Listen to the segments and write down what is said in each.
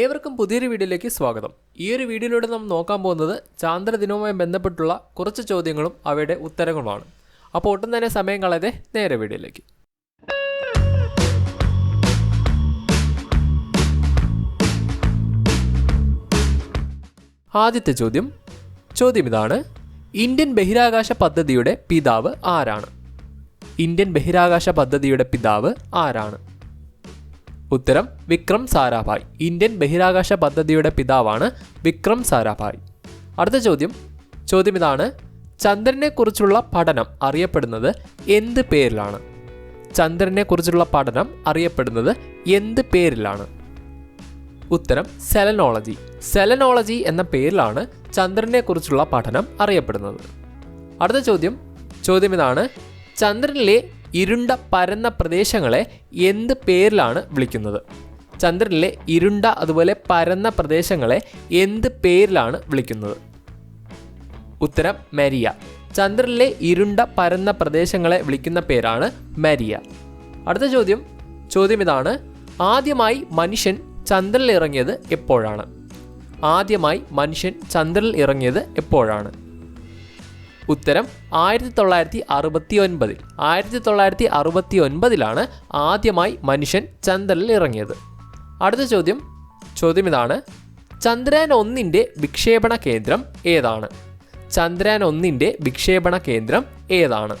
ഏവർക്കും പുതിയൊരു വീഡിയോയിലേക്ക് സ്വാഗതം. ഈ ഒരു വീഡിയോയിലൂടെ നാം നോക്കാൻ പോകുന്നത് ചാന്ദ്രദിനവുമായി ബന്ധപ്പെട്ടുള്ള കുറച്ച് ചോദ്യങ്ങളും അവയുടെ ഉത്തരങ്ങളുമാണ്. അപ്പോൾ ഒട്ടും തന്നെ സമയം കളയാതെ നേരെ വീഡിയോയിലേക്ക്. ആദ്യത്തെ ചോദ്യം. ചോദ്യം ഇതാണ്. ഇന്ത്യൻ ബഹിരാകാശ പദ്ധതിയുടെ പിതാവ് ആരാണ്? ഇന്ത്യൻ ബഹിരാകാശ പദ്ധതിയുടെ പിതാവ് ആരാണ്? ഉത്തരം വിക്രം സാരാഭായ്. ഇന്ത്യൻ ബഹിരാകാശ പദ്ധതിയുടെ പിതാവാണ് വിക്രം സാരാഭായ്. അടുത്ത ചോദ്യം. ചോദ്യം ഇതാണ്. ചന്ദ്രനെക്കുറിച്ചുള്ള പഠനം അറിയപ്പെടുന്നത് എന്ത് പേരിലാണ്? ചന്ദ്രനെക്കുറിച്ചുള്ള പഠനം അറിയപ്പെടുന്നത് എന്ത് പേരിലാണ്? ഉത്തരം സെലനോളജി. സെലനോളജി എന്ന പേരിലാണ് ചന്ദ്രനെക്കുറിച്ചുള്ള പഠനം അറിയപ്പെടുന്നത്. അടുത്ത ചോദ്യം. ചോദ്യം ഇതാണ്. ചന്ദ്രനിലെ ഇരുണ്ട പരന്ന പ്രദേശങ്ങളെ എന്ത് പേരിലാണ് വിളിക്കുന്നത്? ചന്ദ്രനിലെ ഇരുണ്ട അതുപോലെ പരന്ന പ്രദേശങ്ങളെ എന്ത് പേരിലാണ് വിളിക്കുന്നത്? ഉത്തരം മരിയ. ചന്ദ്രനിലെ ഇരുണ്ട പരന്ന പ്രദേശങ്ങളെ വിളിക്കുന്ന പേരാണ് മരിയ. അടുത്ത ചോദ്യം. ചോദ്യം ഇതാണ്. ആദ്യമായി മനുഷ്യൻ ചന്ദ്രനിൽ ഇറങ്ങിയത് എപ്പോഴാണ്? ആദ്യമായി മനുഷ്യൻ ചന്ദ്രനിൽ ഇറങ്ങിയത് എപ്പോഴാണ്? ഉത്തരം ആയിരത്തി തൊള്ളായിരത്തി അറുപത്തി ഒൻപതിൽ ആയിരത്തി തൊള്ളായിരത്തി അറുപത്തി ഒൻപതിലാണ് ആദ്യമായി മനുഷ്യൻ ചന്ദ്രനിൽ ഇറങ്ങിയത്. അടുത്ത ചോദ്യം ചോദ്യം ഇതാണ്. ചന്ദ്രയാൻ ഒന്നിന്റെ വിക്ഷേപണ കേന്ദ്രം ഏതാണ്? ചന്ദ്രയാൻ ഒന്നിന്റെ വിക്ഷേപണ കേന്ദ്രം ഏതാണ്?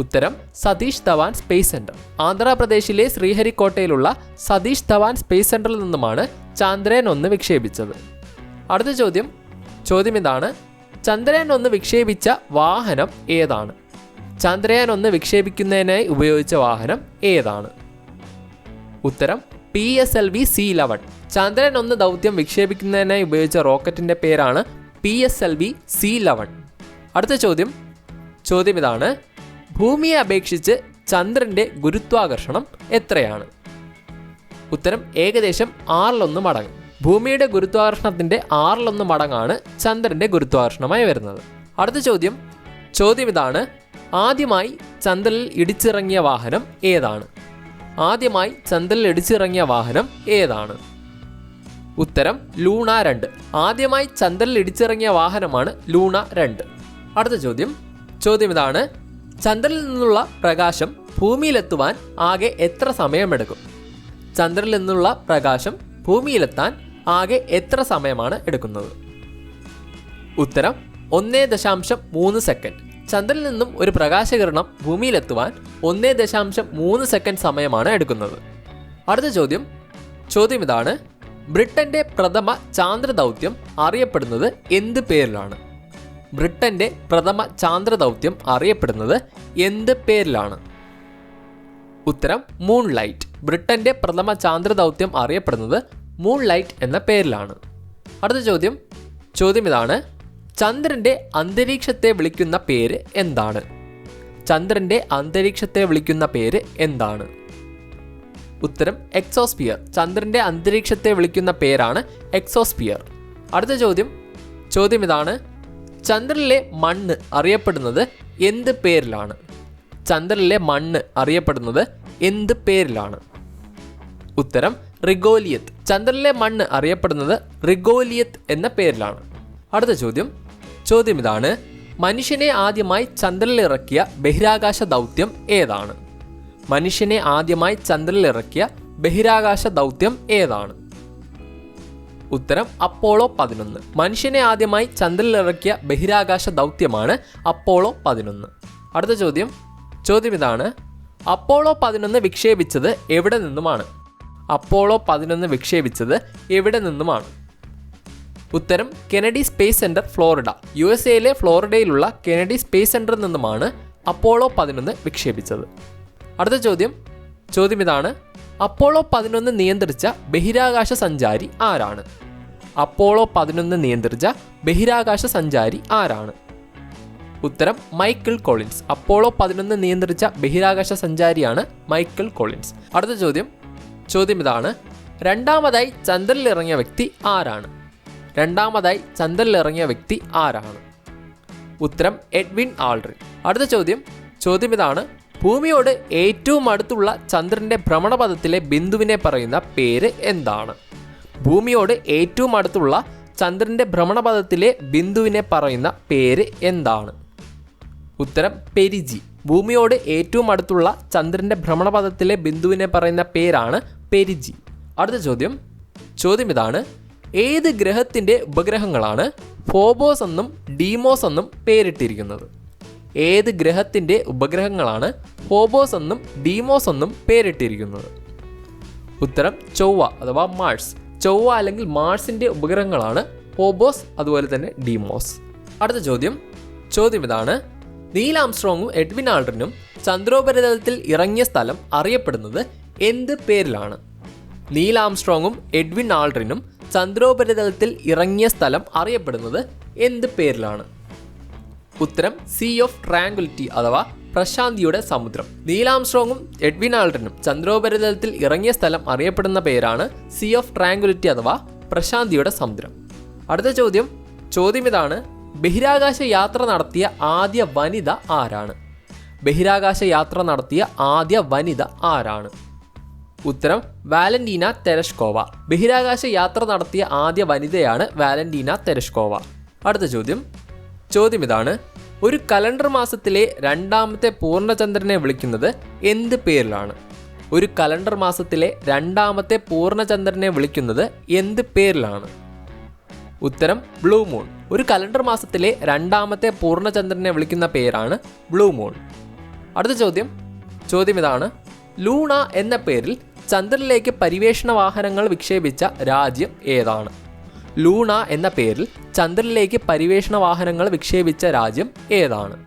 ഉത്തരം സതീഷ് ധവാൻ സ്പേസ് സെന്റർ ആന്ധ്രാപ്രദേശിലെ ശ്രീഹരിക്കോട്ടയിലുള്ള സതീഷ് ധവാൻ സ്പേസ് സെന്ററിൽ നിന്നുമാണ് ചന്ദ്രയാൻ ഒന്ന് വിക്ഷേപിച്ചത്. അടുത്ത ചോദ്യം ചോദ്യം ഇതാണ്. ചന്ദ്രയാൻ ഒന്ന് വിക്ഷേപിച്ച വാഹനം ഏതാണ്? ചന്ദ്രയാൻ ഒന്ന് വിക്ഷേപിക്കുന്നതിനായി ഉപയോഗിച്ച വാഹനം ഏതാണ്? ഉത്തരം P S L V C eleven ചന്ദ്രൻ ഒന്ന് ദൗത്യം വിക്ഷേപിക്കുന്നതിനായി ഉപയോഗിച്ച റോക്കറ്റിന്റെ പേരാണ് P S L V C eleven അടുത്ത ചോദ്യം. ചോദ്യം ഇതാണ് ഭൂമിയെ അപേക്ഷിച്ച് ചന്ദ്രന്റെ ഗുരുത്വാകർഷണം എത്രയാണ്? ഉത്തരം ഏകദേശം ആറിലൊന്ന് മടങ്ങ്. ഭൂമിയുടെ ഗുരുത്വാകർഷണത്തിന്റെ ആറിലൊന്ന് മടങ്ങാണ് ചന്ദ്രന്റെ ഗുരുത്വാകർഷണമായി വരുന്നത്. അടുത്ത ചോദ്യം. ചോദ്യം ഇതാണ്. ആദ്യമായി ചന്ദ്രനിൽ ഇടിച്ചിറങ്ങിയ വാഹനം ഏതാണ്? ആദ്യമായി ചന്ദ്രനിൽ ഇടിച്ചിറങ്ങിയ വാഹനം ഏതാണ്? ഉത്തരം ലൂണ രണ്ട്. ആദ്യമായി ചന്ദ്രനിൽ ഇടിച്ചിറങ്ങിയ വാഹനമാണ് ലൂണ രണ്ട്. അടുത്ത ചോദ്യം. ചോദ്യം ഇതാണ്. ചന്ദ്രനിൽ നിന്നുള്ള പ്രകാശം ഭൂമിയിലെത്തുവാൻ ആകെ എത്ര സമയമെടുക്കും? ചന്ദ്രനിൽ നിന്നുള്ള പ്രകാശം ഭൂമിയിലെത്താൻ ആകെ എത്ര സമയമാണ് എടുക്കുന്നത്? ഉത്തരം ഒന്നേ ദശാംശം മൂന്ന് സെക്കൻഡ് ചന്ദ്രനിൽ നിന്നും ഒരു പ്രകാശകിരണം ഭൂമിയിലെത്തുവാൻ ഒന്നേ ദശാംശം മൂന്ന് സെക്കൻഡ് സമയമാണ് എടുക്കുന്നത്. അടുത്ത ചോദ്യം ചോദ്യം ഇതാണ് ബ്രിട്ടന്റെ പ്രഥമ ചാന്ദ്ര ദൗത്യം അറിയപ്പെടുന്നത് എന്ത് പേരിലാണ്? ബ്രിട്ടന്റെ പ്രഥമ ചാന്ദ്ര ദൗത്യം അറിയപ്പെടുന്നത് എന്ത് പേരിലാണ്? ഉത്തരം മൂൺ ലൈറ്റ് ബ്രിട്ടന്റെ പ്രഥമ ചാന്ദ്ര ദൗത്യം അറിയപ്പെടുന്നത് മൂൺ ലൈറ്റ് എന്ന പേരിലാണ്. അടുത്ത ചോദ്യം. ചോദ്യം ഇതാണ്. ചന്ദ്രന്റെ അന്തരീക്ഷത്തെ വിളിക്കുന്ന പേര് എന്താണ്? ചന്ദ്രന്റെ അന്തരീക്ഷത്തെ വിളിക്കുന്ന പേര് എന്താണ്? ഉത്തരം എക്സോസ്പിയർ. ചന്ദ്രന്റെ അന്തരീക്ഷത്തെ വിളിക്കുന്ന പേരാണ് എക്സോസ്പിയർ. അടുത്ത ചോദ്യം. ചോദ്യം ഇതാണ്. ചന്ദ്രനിലെ മണ്ണ് അറിയപ്പെടുന്നത് എന്ത് പേരിലാണ്? ചന്ദ്രനിലെ മണ്ണ് അറിയപ്പെടുന്നത് എന്ത് പേരിലാണ്? ഉത്തരം റിഗോലിയത്ത്. ചന്ദ്രനിലെ മണ്ണ് അറിയപ്പെടുന്നത് റിഗോലിയത്ത് എന്ന പേരിലാണ്. അടുത്ത ചോദ്യം. ചോദ്യം ഇതാണ്. മനുഷ്യനെ ആദ്യമായി ചന്ദ്രനിലിറക്കിയ ബഹിരാകാശ ദൗത്യം ഏതാണ്? മനുഷ്യനെ ആദ്യമായി ചന്ദ്രനിലിറക്കിയ ബഹിരാകാശ ദൗത്യം ഏതാണ്? ഉത്തരം അപ്പോളോ പതിനൊന്ന്. മനുഷ്യനെ ആദ്യമായി ചന്ദ്രനിലിറക്കിയ ബഹിരാകാശ ദൗത്യമാണ് അപ്പോളോ പതിനൊന്ന്. അടുത്ത ചോദ്യം. ചോദ്യം ഇതാണ്. അപ്പോളോ പതിനൊന്ന് വിക്ഷേപിച്ചത് എവിടെ നിന്നുമാണ്? അപ്പോളോ പതിനൊന്ന് വിക്ഷേപിച്ചത് എവിടെ നിന്നുമാണ്? ഉത്തരം Kennedy space centre Florida. U S എയിലെ ഫ്ലോറിഡയിലുള്ള കെനഡി സ്പേസ് സെന്ററിൽ നിന്നുമാണ് അപ്പോളോ പതിനൊന്ന് വിക്ഷേപിച്ചത്. അടുത്ത ചോദ്യം. ചോദ്യം ഇതാണ്. അപ്പോളോ പതിനൊന്ന് നിയന്ത്രിച്ച ബഹിരാകാശ സഞ്ചാരി ആരാണ്? അപ്പോളോ പതിനൊന്ന് നിയന്ത്രിച്ച ബഹിരാകാശ സഞ്ചാരി ആരാണ്? ഉത്തരം മൈക്കിൾ കോളിൻസ്. അപ്പോളോ പതിനൊന്ന് നിയന്ത്രിച്ച ബഹിരാകാശ സഞ്ചാരിയാണ് മൈക്കിൾ കോളിൻസ്. അടുത്ത ചോദ്യം. ചോദ്യം ഇതാണ്. രണ്ടാമതായി ചന്ദ്രനിൽ ഇറങ്ങിയ വ്യക്തി ആരാണ്? രണ്ടാമതായി ചന്ദ്രനിൽ ഇറങ്ങിയ വ്യക്തി ആരാണ്? ഉത്തരം എഡ്വിൻ ആൾഡ്രിൻ. അടുത്ത ചോദ്യം ചോദ്യം ഇതാണ്. ഭൂമിയോട് ഏറ്റവും അടുത്തുള്ള ചന്ദ്രന്റെ ഭ്രമണപഥത്തിലെ ബിന്ദുവിനെ പറയുന്ന പേര് എന്താണ്? ഭൂമിയോട് ഏറ്റവും അടുത്തുള്ള ചന്ദ്രന്റെ ഭ്രമണപഥത്തിലെ ബിന്ദുവിനെ പറയുന്ന പേര് എന്താണ്? ഉത്തരം പെരിജി. ഭൂമിയോട് ഏറ്റവും അടുത്തുള്ള ചന്ദ്രന്റെ ഭ്രമണപഥത്തിലെ ബിന്ദുവിനെ പറയുന്ന പേരാണ് പെരിജി. അടുത്ത ചോദ്യം. ചോദ്യം ഇതാണ് ഏത് ഗ്രഹത്തിന്റെ ഉപഗ്രഹങ്ങളാണ് ഫോബോസ് എന്നും ഡീമോസ് എന്നും പേരിട്ടിരിക്കുന്നത്? ഏത് ഗ്രഹത്തിന്റെ ഉപഗ്രഹങ്ങളാണ് ഫോബോസ് എന്നും ഡീമോസ് എന്നും പേരിട്ടിരിക്കുന്നത്? ഉത്തരം ചൊവ്വ അഥവാ മാഴ്സ് ചൊവ്വ അല്ലെങ്കിൽ മാഴ്സിന്റെ ഉപഗ്രഹങ്ങളാണ് ഫോബോസ് അതുപോലെ തന്നെ ഡീമോസ്. അടുത്ത ചോദ്യം. ചോദ്യം ഇതാണ് നീൽ ആംസ്ട്രോങ്ങും എഡ്വിൻ ആൾഡ്രിനും ചന്ദ്രോപരിതലത്തിൽ ഇറങ്ങിയ സ്ഥലം അറിയപ്പെടുന്നത് എന്ത് പേരിലാണ്? നീൽ ആംസ്ട്രോങ്ങും എഡ്വിൻ ആൾഡ്രിനും ചന്ദ്രോപരിതലത്തിൽ ഇറങ്ങിയ സ്ഥലം അറിയപ്പെടുന്നത് എന്ത് പേരിലാണ്? ഉത്തരം സീ ഓഫ് ട്രാങ്കുലിറ്റി അഥവാ പ്രശാന്തിയുടെ സമുദ്രം. നീലാംസ്ട്രോങ്ങും എഡ്വിൻ ആൾട്രിനും ചന്ദ്രോപരിതലത്തിൽ ഇറങ്ങിയ സ്ഥലം അറിയപ്പെടുന്ന പേരാണ് സീ ഓഫ് ട്രാങ്കുലിറ്റി അഥവാ പ്രശാന്തിയുടെ സമുദ്രം. അടുത്ത ചോദ്യം ചോദ്യം ഇതാണ് ബഹിരാകാശ യാത്ര നടത്തിയ ആദ്യ വനിത ആരാണ്? ബഹിരാകാശ യാത്ര നടത്തിയ ആദ്യ വനിത ആരാണ്? ഉത്തരം വാലന്റീന തെരഷ്കോവ. ബഹിരാകാശ യാത്ര നടത്തിയ ആദ്യ വനിതയാണ് വാലന്റീന തെരഷ്കോവ. അടുത്ത ചോദ്യം. ചോദ്യം ഇതാണ്. ഒരു കലണ്ടർ മാസത്തിലെ രണ്ടാമത്തെ പൂർണചന്ദ്രനെ വിളിക്കുന്നത് എന്ത് പേരിലാണ്? ഒരു കലണ്ടർ മാസത്തിലെ രണ്ടാമത്തെ പൂർണചന്ദ്രനെ വിളിക്കുന്നത് എന്ത് പേരിലാണ്? ഉത്തരം ബ്ലൂ മൂൺ. ഒരു കലണ്ടർ മാസത്തിലെ രണ്ടാമത്തെ പൂർണചന്ദ്രനെ വിളിക്കുന്ന പേരാണ് ബ്ലൂ മൂൺ. അടുത്ത ചോദ്യം. ചോദ്യം ഇതാണ്. ലൂണ എന്ന പേരിൽ ചന്ദ്രനിലേക്ക് പരിവേഷണ വാഹനങ്ങൾ വിക്ഷേപിച്ച രാജ്യം ഏതാണ്? ലൂണ എന്ന പേരിൽ ചന്ദ്രനിലേക്ക് പരിവേഷണ വാഹനങ്ങൾ വിക്ഷേപിച്ച രാജ്യം ഏതാണ്?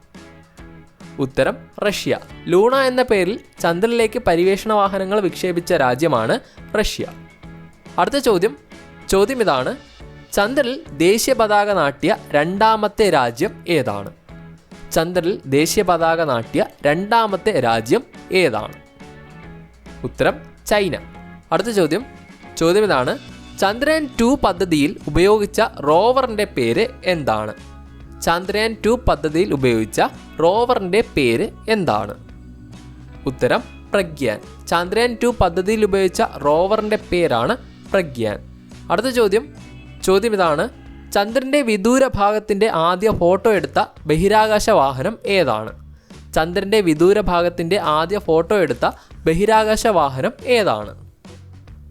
ഉത്തരം റഷ്യ. ലൂണ എന്ന പേരിൽ ചന്ദ്രനിലേക്ക് പരിവേഷണ വാഹനങ്ങൾ വിക്ഷേപിച്ച രാജ്യമാണ് റഷ്യ. അടുത്ത ചോദ്യം. ചോദ്യം ഇതാണ്. ചന്ദ്രനിൽ ദേശീയ പതാക നാട്ടിയ രണ്ടാമത്തെ രാജ്യം ഏതാണ്? ചന്ദ്രനിൽ ദേശീയ പതാക നാട്ടിയ രണ്ടാമത്തെ രാജ്യം ഏതാണ്? ഉത്തരം ചൈന. അടുത്ത ചോദ്യം. ചോദ്യം ഇതാണ്. ചന്ദ്രയാൻ ടു പദ്ധതിയിൽ ഉപയോഗിച്ച റോവറിന്റെ പേര് എന്താണ്? ചന്ദ്രയാൻ ടു പദ്ധതിയിൽ ഉപയോഗിച്ച റോവറിന്റെ പേര് എന്താണ്? ഉത്തരം പ്രഗ്യാൻ. ചന്ദ്രയാൻ ടു പദ്ധതിയിൽ ഉപയോഗിച്ച റോവറിന്റെ പേരാണ് പ്രഗ്യാൻ. അടുത്ത ചോദ്യം. ചോദ്യം ഇതാണ്. ചന്ദ്രന്റെ വിദൂര ഭാഗത്തിന്റെ ആദ്യ ഫോട്ടോ എടുത്ത ബഹിരാകാശ വാഹനം ഏതാണ്? ചന്ദ്രന്റെ വിദൂര ഭാഗത്തിന്റെ ആദ്യ ഫോട്ടോ എടുത്ത ബഹിരാകാശ വാഹനം ഏതാണ്?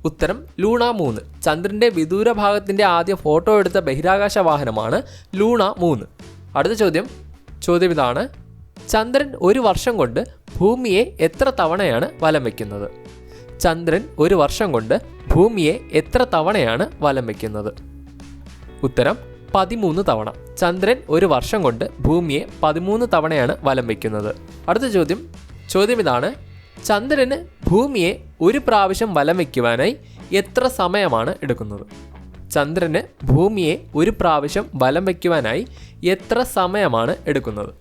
ഉത്തരം ലൂണ മൂന്ന്. ചന്ദ്രന്റെ വിദൂര ഭാഗത്തിന്റെ ആദ്യ ഫോട്ടോ എടുത്ത ബഹിരാകാശ വാഹനമാണ് ലൂണ മൂന്ന്. അടുത്ത ചോദ്യം. ചോദ്യം ഇതാണ്. ചന്ദ്രൻ ഒരു വർഷം കൊണ്ട് ഭൂമിയെ എത്ര തവണയാണ് വലം വയ്ക്കുന്നത് ചന്ദ്രൻ ഒരു വർഷം കൊണ്ട് ഭൂമിയെ എത്ര തവണയാണ് വലം വയ്ക്കുന്നത് ഉത്തരം പതിമൂന്ന് തവണ. ചന്ദ്രൻ ഒരു വർഷം കൊണ്ട് ഭൂമിയെ പതിമൂന്ന് തവണയാണ് വലം വയ്ക്കുന്നത്. അടുത്ത ചോദ്യം. ചോദ്യം ഇതാണ്. ചന്ദ്രന് ഭൂമിയെ ഒരു പ്രാവശ്യം വലം വയ്ക്കുവാനായി എത്ര സമയമാണ് എടുക്കുന്നത്? ചന്ദ്രന് ഭൂമിയെ ഒരു പ്രാവശ്യം വലം വയ്ക്കുവാനായി എത്ര സമയമാണ് എടുക്കുന്നത്?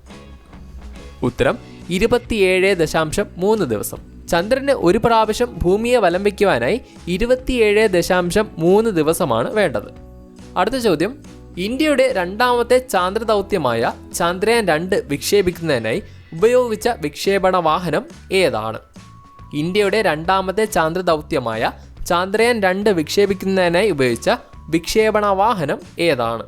ഉത്തരം. ഇരുപത്തിയേഴ് ദശാംശം മൂന്ന് ദിവസം. ചന്ദ്രന് ഒരു പ്രാവശ്യം ഭൂമിയെ വലം വയ്ക്കുവാനായി ഇരുപത്തിയേഴ് ദശാംശം മൂന്ന് ദിവസമാണ് വേണ്ടത്. അടുത്ത ചോദ്യം. ഇന്ത്യയുടെ രണ്ടാമത്തെ ചാന്ദ്രദൗത്യമായ ചന്ദ്രയാൻ രണ്ട് വിക്ഷേപിക്കുന്നതിനായി ഉപയോഗിച്ച വിക്ഷേപണ വാഹനം ഏതാണ്? ഇന്ത്യയുടെ രണ്ടാമത്തെ ചാന്ദ്രദൗത്യമായ ചാന്ദ്രയാൻ രണ്ട് വിക്ഷേപിക്കുന്നതിനായി ഉപയോഗിച്ച വിക്ഷേപണ വാഹനം ഏതാണ്?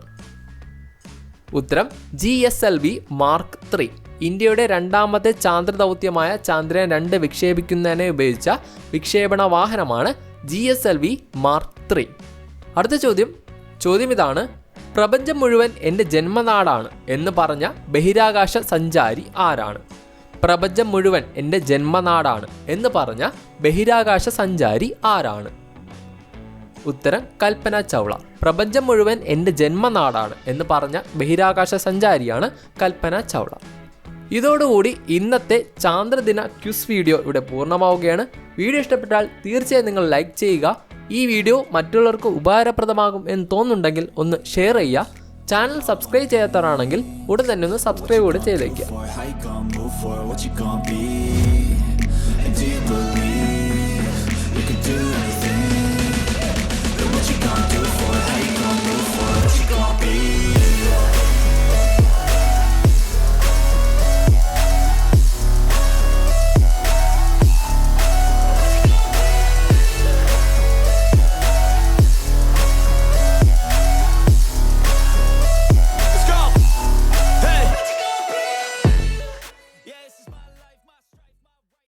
ഉത്തരം G S L V mark three. ഇന്ത്യയുടെ രണ്ടാമത്തെ ചാന്ദ്രദൗത്യമായ ചാന്ദ്രയാൻ രണ്ട് വിക്ഷേപിക്കുന്നതിനെ ഉപയോഗിച്ച വിക്ഷേപണ വാഹനമാണ് G S L V mark three. അടുത്ത ചോദ്യം. ചോദ്യം ഇതാണ് പ്രപഞ്ചം മുഴുവൻ എന്റെ ജന്മനാടാണ് എന്ന് പറഞ്ഞ ബഹിരാകാശ സഞ്ചാരി ആരാണ്? പ്രപഞ്ചം മുഴുവൻ എന്റെ ജന്മനാടാണ് എന്ന് പറഞ്ഞ ബഹിരാകാശ സഞ്ചാരി ആരാണ്? ഉത്തരം കൽപ്പന ചൗള. പ്രപഞ്ചം മുഴുവൻ എന്റെ ജന്മനാടാണ് എന്ന് പറഞ്ഞ ബഹിരാകാശ സഞ്ചാരിയാണ് കൽപ്പന ചൗള. ഇതോടുകൂടി ഇന്നത്തെ ചാന്ദ്രദിന ക്യൂസ് വീഡിയോ ഇവിടെ പൂർണമാവുകയാണ്. വീഡിയോ ഇഷ്ടപ്പെട്ടാൽ തീർച്ചയായും നിങ്ങൾ ലൈക്ക് ചെയ്യുക ഈ വീഡിയോ മറ്റുള്ളവർക്ക് ഉപകാരപ്രദമാകും എന്ന് തോന്നുന്നുണ്ടെങ്കിൽ ഒന്ന് ഷെയർ ചെയ്യുക. ചാനൽ സബ്സ്ക്രൈബ് ചെയ്യാത്തവരാണെങ്കിൽ ഉടൻ തന്നെ ഒന്ന് സബ്സ്ക്രൈബ് കൂടെ ചെയ്തേക്കുക.